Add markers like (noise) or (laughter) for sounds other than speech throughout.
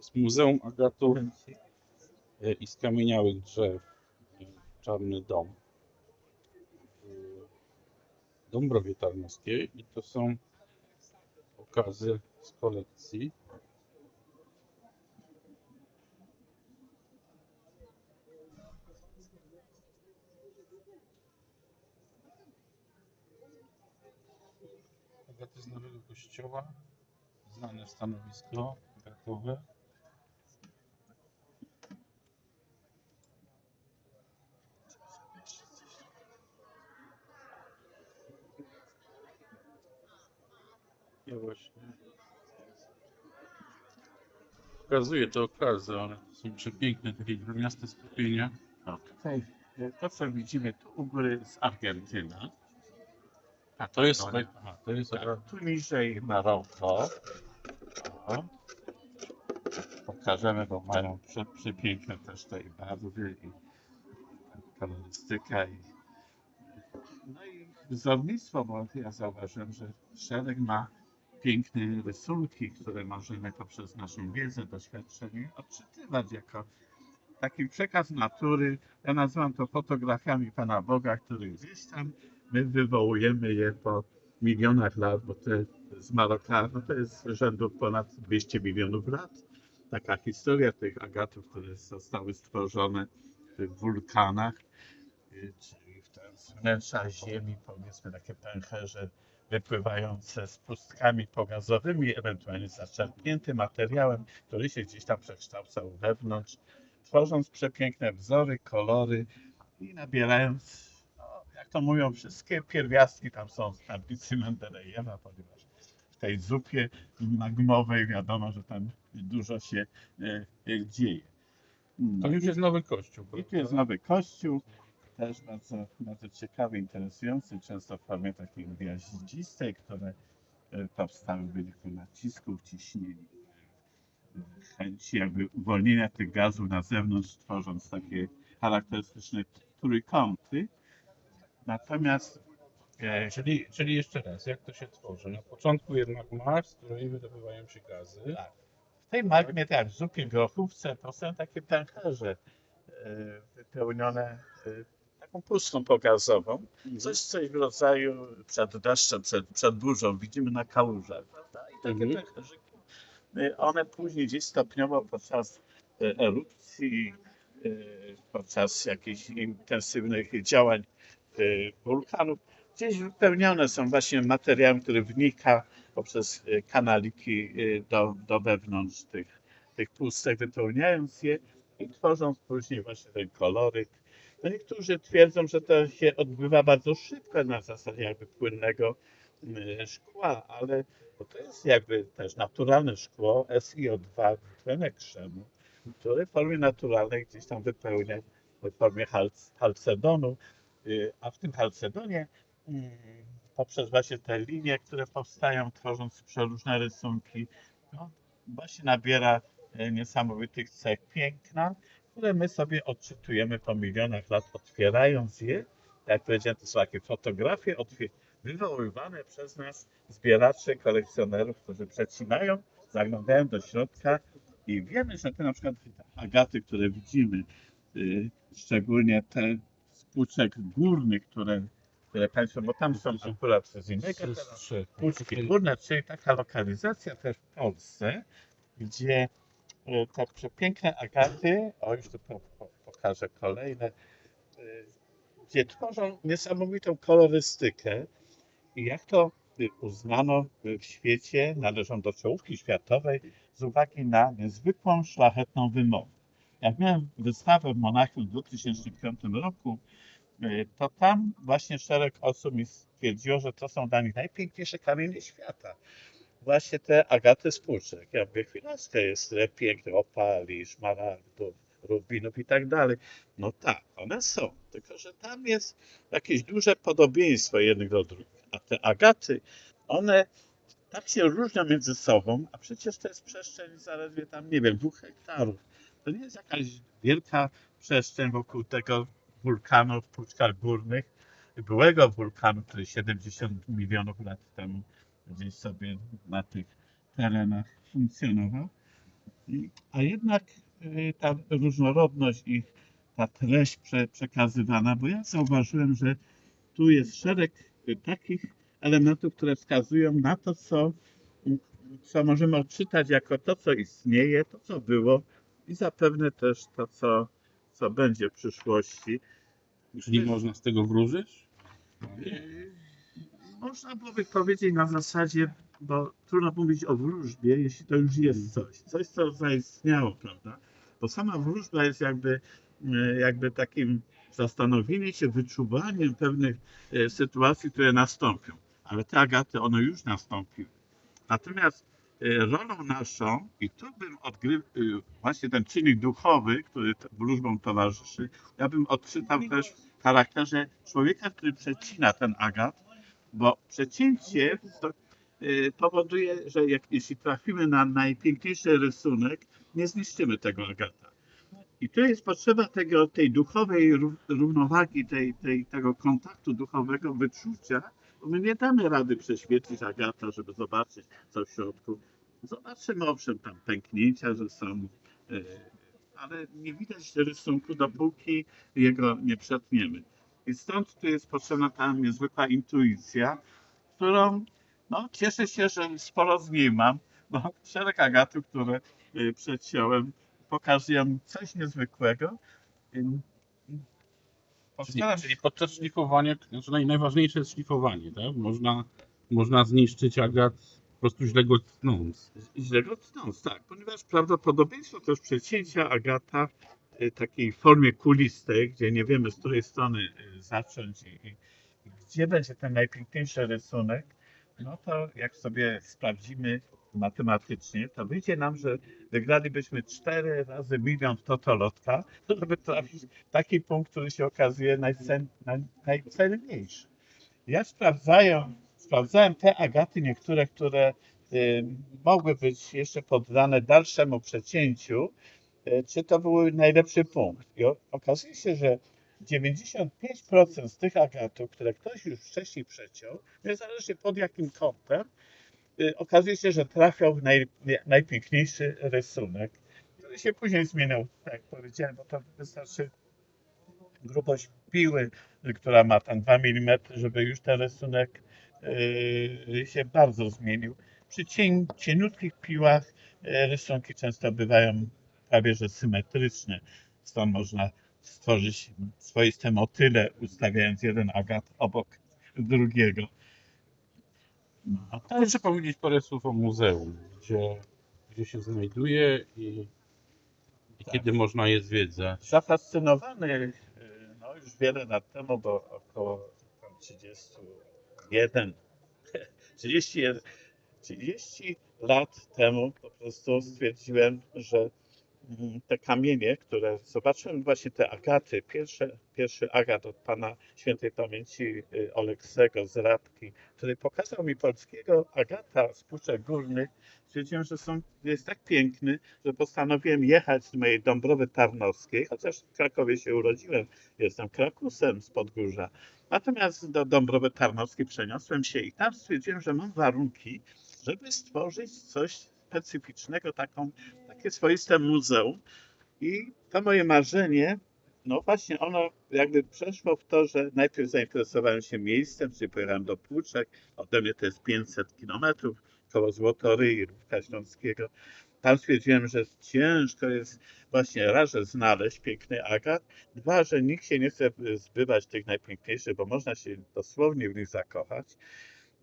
z Muzeum Agatów e, i Skamieniałych Drzew. Czarny Dom. Dąbrowie Tarnowskiej i to są okazy z kolekcji. Agaty z Nowego Kościoła, znane stanowisko agatowe. Ja właśnie. Pokazuję te okazy, one są przepiękne, takie gruniaste skupienia. No, tutaj e, to, co widzimy tu u góry z Argentyna, A to jest, No, nie. aha, to jest tak, tu niżej Maroko. O. Pokażemy, bo mają prze, przepiękne też tej barwy i kolorystyka. I, no i wzornictwo, bo ja zauważyłem, że szereg ma piękne rysunki, które możemy poprzez naszą wiedzę, doświadczenie odczytywać jako taki przekaz natury. Ja nazywam to fotografiami Pana Boga, który gdzieś tam my wywołujemy je po milionach lat, bo te z Maroka, to jest rzędu ponad 200 milionów lat. Taka historia tych agatów, które zostały stworzone w wulkanach, czyli w wnętrza ziemi, powiedzmy takie pęcherze wypływające z pustkami pogazowymi, ewentualnie zaczerpniętym materiałem, który się gdzieś tam przekształcał wewnątrz, tworząc przepiękne wzory, kolory i nabierając, no, jak to mówią, wszystkie pierwiastki tam są z tablicy Mendelejewa, ponieważ w tej zupie magmowej wiadomo, że tam dużo się e, e, dzieje. No To już jest nowy kościół. i tu jest nowy kościół, też bardzo, bardzo ciekawy, interesujący, często w formie takiej gwiaździstej, które e, powstały w wyniku nacisków, ciśnień, e, chęci jakby uwolnienia tych gazów na zewnątrz, tworząc takie charakterystyczne trójkąty. Natomiast e, Czyli, czyli jeszcze raz, jak to się tworzy? Na początku jednak masz, z której wydobywają się gazy. Tak. w tej magmie, tak, w zupie grochówce, to są takie pęcherze wypełnione taką pustką pogazową. Coś, coś w rodzaju przed deszczem, przed, przed burzą widzimy na kałużach, prawda? I takie Mhm. One później gdzieś stopniowo podczas y, erupcji, y, podczas jakichś intensywnych działań y, wulkanów, gdzieś wypełnione są właśnie materiałem, który wnika poprzez kanaliki do, do wewnątrz tych, tych pustek, wypełniając je i tworząc później właśnie ten koloryt. Niektórzy twierdzą, że to się odbywa bardzo szybko na zasadzie jakby płynnego y, szkła, ale to jest jakby też naturalne szkło SiO2 tlenek krzemu, które w formie naturalnej gdzieś tam wypełnia w formie halc, halcedonu, y, a w tym halcedonie mm, poprzez właśnie te linie, które powstają, tworząc przeróżne rysunki, no, właśnie nabiera niesamowitych cech. Piękna, które my sobie odczytujemy po milionach lat, otwierając je. Jak powiedziałem, to są takie fotografie wywoływane przez nas zbieraczy, kolekcjonerów, którzy przecinają, zaglądają do środka i wiemy, że te na przykład agaty, które widzimy, y, szczególnie te z półek górnych, które, które Państwo, bo tam są akurat z innego. Puszki Górne, czyli taka lokalizacja też w Polsce, gdzie e, te przepiękne agaty, o już tu po, po, pokażę kolejne, e, gdzie tworzą niesamowitą kolorystykę i jak to y, uznano w świecie, należą do czołówki światowej z uwagi na niezwykłą, szlachetną wymowę. Jak miałem wystawę w Monachium w 2005 roku, to tam właśnie szereg osób mi stwierdziło, że to są dla nich najpiękniejsze kamienie świata. Właśnie te agaty z puszek. Ja mówię, chwileczkę, jest pięknych opali, szmaragdów, rubinów i tak dalej. No tak, one są, tylko że tam jest jakieś duże podobieństwo jednych do drugich. A te agaty, one tak się różnią między sobą, a przecież to jest przestrzeń zaledwie tam, nie wiem, dwóch hektarów. To nie jest jakaś wielka przestrzeń wokół tego wulkanu w Puczkach Górnych, byłego wulkanu, który 70 milionów lat temu gdzieś sobie na tych terenach funkcjonował. A jednak y, ta różnorodność i ta treść prze, przekazywana, bo ja zauważyłem, że tu jest szereg y, takich elementów, które wskazują na to, co, y, co możemy odczytać jako to, co istnieje, to, co było i zapewne też to, co, co będzie w przyszłości. Czyli można z tego wróżyć? Można byłoby powiedzieć na zasadzie, bo trudno mówić o wróżbie, jeśli to już jest coś, coś co zaistniało, prawda? Bo sama wróżba jest jakby, e, jakby takim zastanowieniem się, wyczuwaniem pewnych e, sytuacji, które nastąpią. Ale te agaty, one już nastąpiły. Natomiast e, rolą naszą, i tu bym odgrywał właśnie ten czynnik duchowy, który wróżbom towarzyszy, ja bym odczytał też w charakterze człowieka, który przecina ten agat, bo przecięcie to, y, powoduje, że jak, jeśli trafimy na najpiękniejszy rysunek, nie zniszczymy tego agata. I tu jest potrzeba tego, tej duchowej ró- równowagi, tej, tej, tego kontaktu duchowego, wyczucia, my nie damy rady prześwietlić agata, żeby zobaczyć, co w środku. Zobaczymy owszem tam pęknięcia, że są, y, ale nie widać rysunku, dopóki jego nie przetniemy. I stąd tu jest potrzebna ta niezwykła intuicja, którą no, cieszę się, że sporo z niej mam, bo szereg agatów, które y, przeciąłem, pokazują coś niezwykłego. Czyli, czyli podczas szlifowania, znaczy naj, najważniejsze jest szlifowanie, tak? Można, można zniszczyć agat po prostu źle go tnąc. źle go tnąc, tak, ponieważ prawdopodobieństwo też przecięcia agata takiej formie kulistej, gdzie nie wiemy z której strony y, zacząć i, i gdzie będzie ten najpiękniejszy rysunek, no to jak sobie sprawdzimy matematycznie, to wyjdzie nam, że wygralibyśmy cztery razy milion w totolotka, (laughs) żeby trafić taki punkt, który się okazuje najcen, naj, najcenniejszy. Ja sprawdzają, sprawdzałem te agaty, niektóre, które y, mogły być jeszcze poddane dalszemu przecięciu, czy to był najlepszy punkt. I okazuje się, że 95% z tych agatów, które ktoś już wcześniej przeciął, niezależnie pod jakim kątem, y, okazuje się, że trafiał w naj, najpiękniejszy rysunek, który się później zmieniał, tak jak powiedziałem, bo to wystarczy grubość piły, która ma tam 2 mm, żeby już ten rysunek y, się bardzo zmienił. Przy cien, cieniutkich piłach rysunki często bywają prawie że symetryczne, stąd można stworzyć swoiste motyle, ustawiając jeden agat obok drugiego. No, powiedzieć parę słów o muzeum, gdzie, gdzie się znajduje i, i Tak. kiedy można je zwiedzać. zafascynowany y, no, już wiele lat temu, bo około tam 31, 31, 30 lat temu po prostu stwierdziłem, że te kamienie, które zobaczyłem właśnie te agaty, pierwsze, pierwszy agat od pana świętej pamięci y, Oleksego z Radki, który pokazał mi polskiego agata z Puszczek Górnych, stwierdziłem, że są, jest tak piękny, że postanowiłem jechać z mojej Dąbrowy Tarnowskiej, chociaż w Krakowie się urodziłem, jestem Krakusem z Podgórza. Natomiast do Dąbrowy Tarnowskiej przeniosłem się i tam stwierdziłem, że mam warunki, żeby stworzyć coś specyficznego, taką, takie swoiste muzeum. I to moje marzenie, no właśnie ono jakby przeszło w to, że najpierw zainteresowałem się miejscem, czyli pojechałem do Płuczek, ode mnie to jest 500 kilometrów, koło Złotoryi, Rówka Śląskiego. Tam stwierdziłem, że ciężko jest właśnie raz, że znaleźć piękny agat, dwa, że nikt się nie chce zbywać tych najpiękniejszych, bo można się dosłownie w nich zakochać.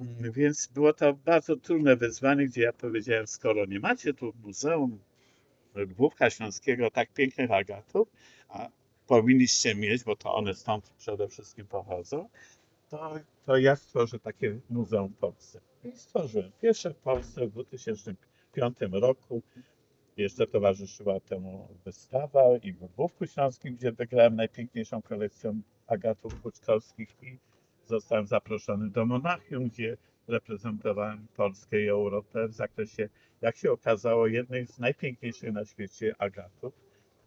Mm, Więc było to bardzo trudne wyzwanie, gdzie ja powiedziałem, skoro nie macie tu Muzeum Główka Śląskiego tak pięknych agatów, a powinniście mieć, bo to one stąd przede wszystkim pochodzą, to, to ja stworzę takie muzeum w Polsce. I stworzyłem. Pierwsze w Polsce w 2005 roku. Jeszcze towarzyszyła temu wystawa i w Główku Śląskim, gdzie wygrałem najpiękniejszą kolekcją agatów puczkowskich i zostałem zaproszony do Monachium, gdzie reprezentowałem Polskę i Europę w zakresie, jak się okazało, jednej z najpiękniejszych na świecie agatów.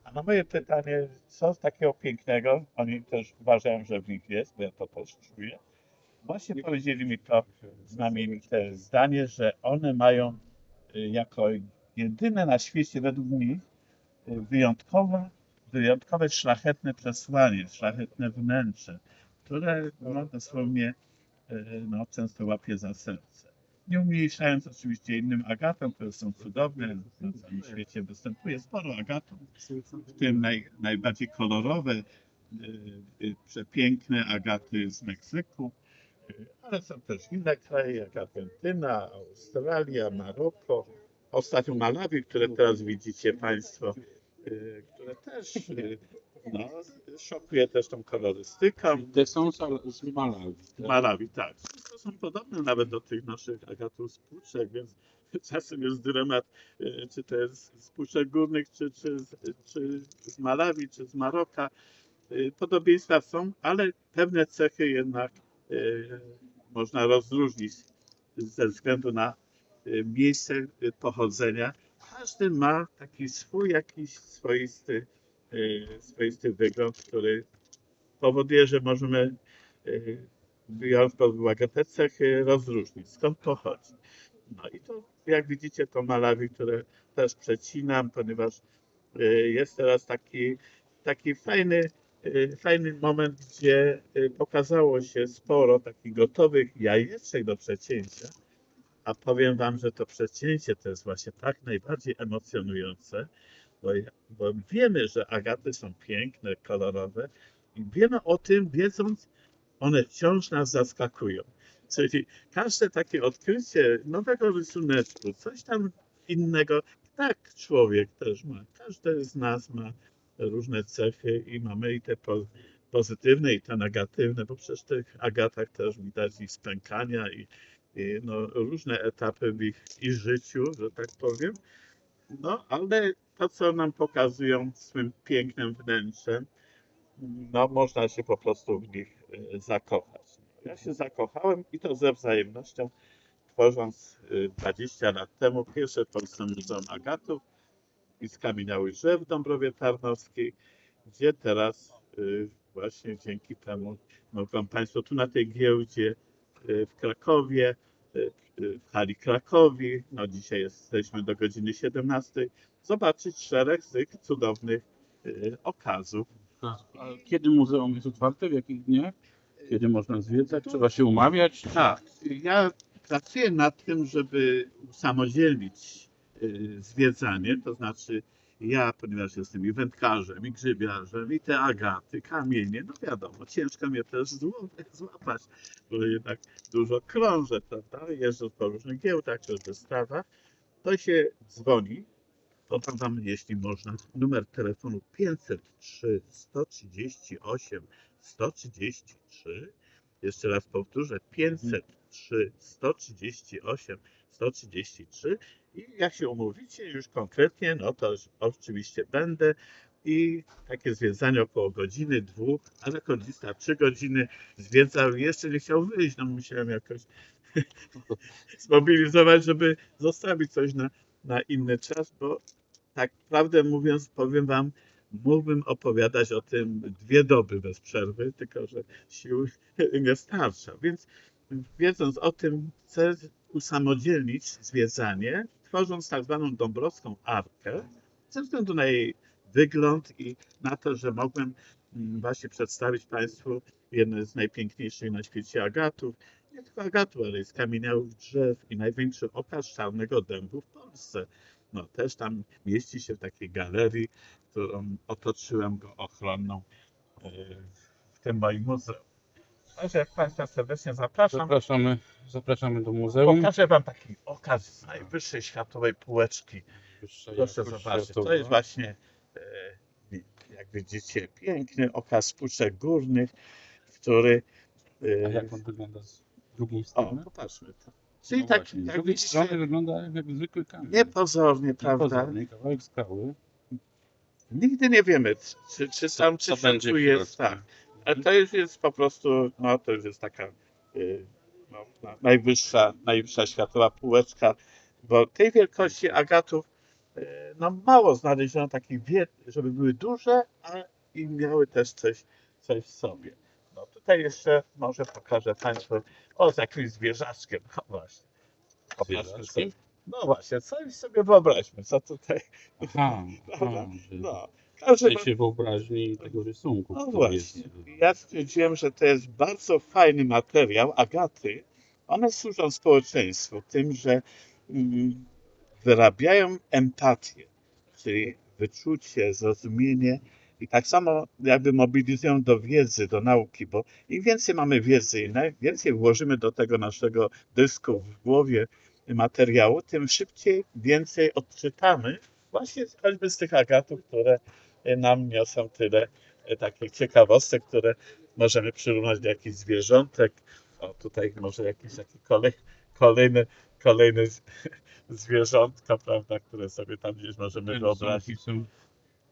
A na moje pytanie, co takiego pięknego, oni też uważają, że w nich jest, bo ja to też czuję, właśnie powiedzieli mi to znamienite zdanie, że one mają y, jako jedyne na świecie według mnie y, wyjątkowe, wyjątkowe szlachetne przesłanie, szlachetne wnętrze, które no, dosłownie no, często łapie za serce. Nie umniejszając oczywiście innym agatom, które są cudowne, na całym świecie występuje sporo agatów, w tym naj, najbardziej kolorowe, y, y, przepiękne agaty z Meksyku, ale są też inne kraje, jak Argentyna, Australia, Maroko, ostatnio Malawi, które teraz widzicie Państwo, które też no, szokuje też tą kolorystyką. Te są z- z Malawi. tak? Malawi, tak. To są podobne nawet do tych naszych agatów z Puszczek, więc (laughs) czasem jest dylemat, y, czy to jest z Puszczek Górnych, czy, czy, z- czy z Malawi, czy z Maroka. Y, Podobieństwa są, ale pewne cechy jednak y, można rozróżnić ze względu na miejsce pochodzenia. Każdy ma taki swój jakiś swoisty, swoisty wygląd, który powoduje, że możemy y, biorąc pod uwagę te cechy, rozróżnić, skąd pochodzi. No i to, jak widzicie, to Malawi, które też przecinam, ponieważ y, jest teraz taki, taki fajny, y, fajny moment, gdzie y, pokazało się sporo takich gotowych jajeczek do przecięcia, a powiem Wam, że to przecięcie to jest właśnie tak najbardziej emocjonujące, bo, bo wiemy, że agaty są piękne, kolorowe i wiemy o tym, wiedząc, one wciąż nas zaskakują. Czyli każde takie odkrycie nowego rysuneczku, coś tam innego, tak człowiek też ma. Każdy z nas ma różne cechy i mamy i te po, pozytywne, i te negatywne, bo przecież w tych agatach też widać i spękania, i, i no, różne etapy w ich i życiu, że tak powiem. No, ale to, co nam pokazują swym pięknym wnętrzem, no można się po prostu w nich e, zakochać. Ja się zakochałem i to ze wzajemnością, tworząc e, 20 lat temu pierwsze w Polsce Muzeum Agatów i skamieniałych drzew w Dąbrowie Tarnowskiej, gdzie teraz e, właśnie dzięki temu mogą Państwo tu na tej giełdzie w Krakowie, w hali Krakowi, no dzisiaj jesteśmy do godziny 17, zobaczyć szereg z tych cudownych e, okazów. A Kiedy muzeum jest otwarte? W jakich dniach? Kiedy można zwiedzać? Trzeba się umawiać? Tak, ja pracuję nad tym, żeby usamodzielnić y, zwiedzanie, to znaczy ja, ponieważ jestem i wędkarzem, i grzybiarzem, i te agaty, kamienie, no wiadomo, ciężko mnie też złapać, bo jednak dużo krążę, prawda, jeżdżę po różnych giełdach, czy wystawach, to się dzwoni, podam jeśli można, numer telefonu 503 138 133, jeszcze raz powtórzę, 503 138 133 i jak się umówicie już konkretnie, no to oczywiście będę i takie zwiedzanie około godziny, dwóch, ale kondista trzy godziny zwiedzał jeszcze nie chciał wyjść, no musiałem jakoś (laughs) zmobilizować, żeby zostawić coś na, na inny czas, bo tak prawdę mówiąc, powiem wam, mógłbym opowiadać o tym dwie doby bez przerwy, tylko że sił (laughs) nie starcza. Więc wiedząc o tym, chcę usamodzielnić zwiedzanie, tworząc tak zwaną dąbrowską arkę, ze względu na jej wygląd i na to, że mogłem mm, właśnie przedstawić Państwu jeden z najpiękniejszych na świecie agatów, nie tylko agatów, ale i skamieniałych drzew i największy okaz czarnego dębu w Polsce. No też tam mieści się w takiej galerii, którą otoczyłem go ochronną e, w tym moim muzeum. Także jak Państwa serdecznie zapraszam. Zapraszamy, zapraszamy do muzeum. Pokażę Wam taki okaz z najwyższej światowej półeczki. Wyższa Proszę jakość zobaczyć. To światowa. jest właśnie, e, jak widzicie, piękny okaz puszek górnych, który. A E, jak on wygląda z drugiej o, strony? popatrzmy to. Czyli No tak, właśnie, z jak drugiej widzicie, strony wygląda jak, zwykły kamień. niepozornie, prawda? Niepozorny kawałek skały. Nigdy nie wiemy, czy, czy tam, czy co tu jest. środku. Tak. A to już jest po prostu, no to już jest taka y, no, na- najwyższa, najwyższa światowa półeczka, bo tej wielkości agatów y, no mało znaleziono takich, żeby były duże, a i miały też coś, coś w sobie. No tutaj jeszcze może pokażę Państwu, o z jakimś zwierzaczkiem, (laughs) no właśnie. Sobie. No właśnie, coś sobie wyobraźmy, co tutaj. Aha, (laughs) aha Dobra, że No, każdy ma... sensie wyobraźni tego rysunku. No właśnie. Jest, Ja stwierdziłem, że to jest bardzo fajny materiał, agaty. One służą społeczeństwu tym, że mm, wyrabiają empatię, czyli wyczucie, zrozumienie i tak samo jakby mobilizują do wiedzy, do nauki, bo im więcej mamy wiedzy i naj- więcej włożymy do tego naszego dysku w głowie materiału, tym szybciej więcej odczytamy właśnie choćby z tych agatów, które nam niosą tyle e, takich ciekawostek, które możemy przyrównać do jakichś zwierzątek. O, tutaj może jakiś taki kolej, kolejny, kolejny z- (laughs) zwierzątka, prawda, które sobie tam gdzieś możemy Te wyobrazić. są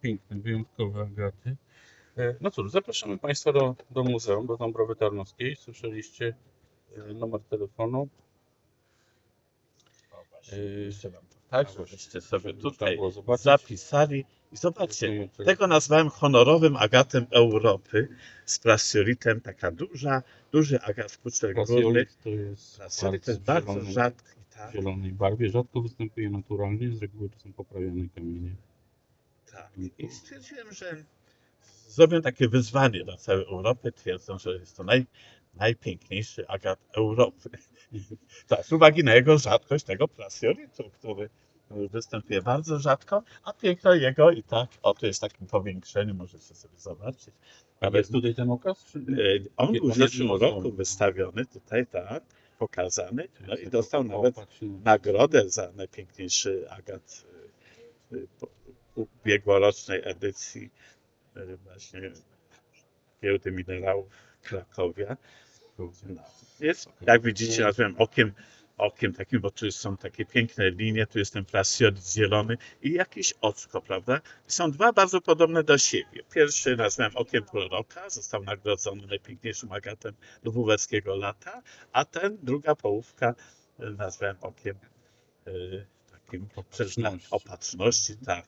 piękne, wyjątkowe agaty. E, No cóż, zapraszamy Państwa do, do muzeum, do Dąbrowy Tarnowskiej. Słyszeliście e, numer telefonu. O, właśnie, jeszcze wam to tak, żebyście sobie tutaj zapisali. I zobaczcie, Tego nazwałem honorowym agatem Europy z prasiolitem, taka duża, duży agat poczerwony. Prasiolit to jest Prasiolit to jest bardzo rzadki, tak? w zielonej barwie. Rzadko występuje naturalnie, z reguły to są poprawiane kamienie. Tak. I stwierdziłem, że zrobię takie wyzwanie dla całej Europy. Twierdzą, że jest to naj, najpiękniejszy agat Europy. (laughs) Tak, z uwagi na jego rzadkość tego prasiolitu, który występuje bardzo rzadko, a piękno jego i tak, o tu jest w takim powiększeniu, możecie sobie zobaczyć. A jest tutaj ten okaz? E, On był w zeszłym roku wystawiony tutaj, tak, pokazany, no i dostał nawet nagrodę za najpiękniejszy agat po- ubiegłorocznej edycji y, właśnie Giełdy Minerałów Krakowia. No. Jest, jak widzicie, nazywam okiem, okiem takim, bo tu są takie piękne linie, tu jest ten plasiolit zielony i jakieś oczko, prawda? Są dwa bardzo podobne do siebie. Pierwszy nazwałem okiem proroka, został nagrodzony najpiękniejszym agatem lwóweckiego lata, a ten, druga połówka, nazwałem okiem y, takim Opatrzności. opatrzności, tak.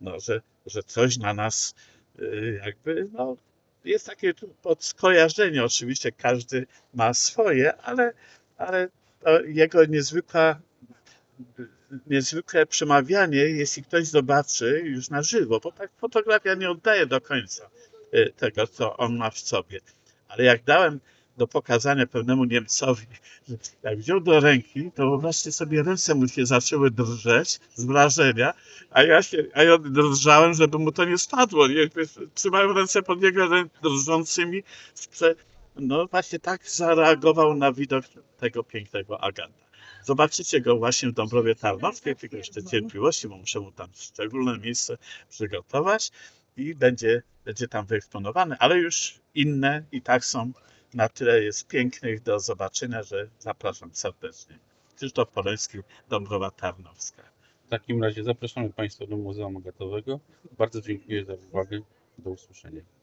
No, że, że coś na nas y, jakby, no, jest takie tu pod skojarzenie, oczywiście każdy ma swoje, ale, ale to jego niezwykła, niezwykłe przemawianie, jeśli ktoś zobaczy już na żywo, bo tak fotografia nie oddaje do końca y, tego, co on ma w sobie. Ale jak dałem do pokazania pewnemu Niemcowi, że jak wziął do ręki, to wyobraźcie sobie, ręce mu się zaczęły drżeć z wrażenia, a ja się, a ja drżałem, żeby mu to nie spadło. Trzymałem ręce pod jego drżącymi. Sprze... No właśnie tak zareagował na widok tego pięknego agata. Zobaczycie go właśnie w Dąbrowie Tarnowskiej, tylko jeszcze cierpliwości, bo muszę mu tam szczególne miejsce przygotować i będzie, będzie tam wyeksponowany, ale już inne i tak są na tyle jest pięknych do zobaczenia, że zapraszam serdecznie. Krzysztof Poleński, Dąbrowa Tarnowska. W takim razie zapraszamy Państwa do Muzeum Agatowego. Bardzo dziękuję za uwagę. Do usłyszenia.